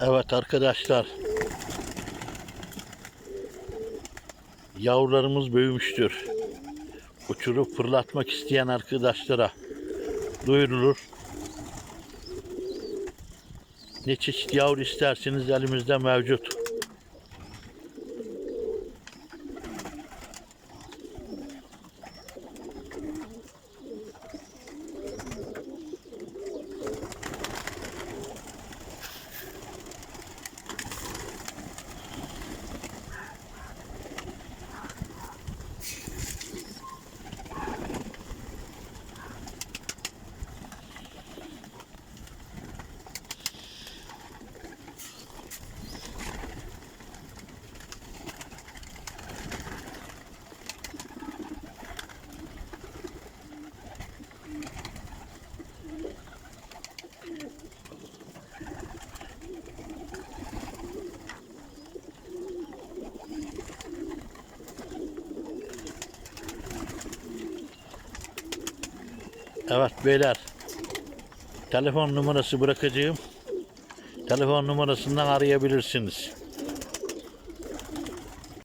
Evet arkadaşlar. Yavrularımız büyümüştür. Uçurup fırlatmak isteyen arkadaşlara duyurulur. Ne çeşit yavru isterseniz elimizde mevcut. Evet beyler. Telefon numarası bırakacağım. Telefon numarasından arayabilirsiniz.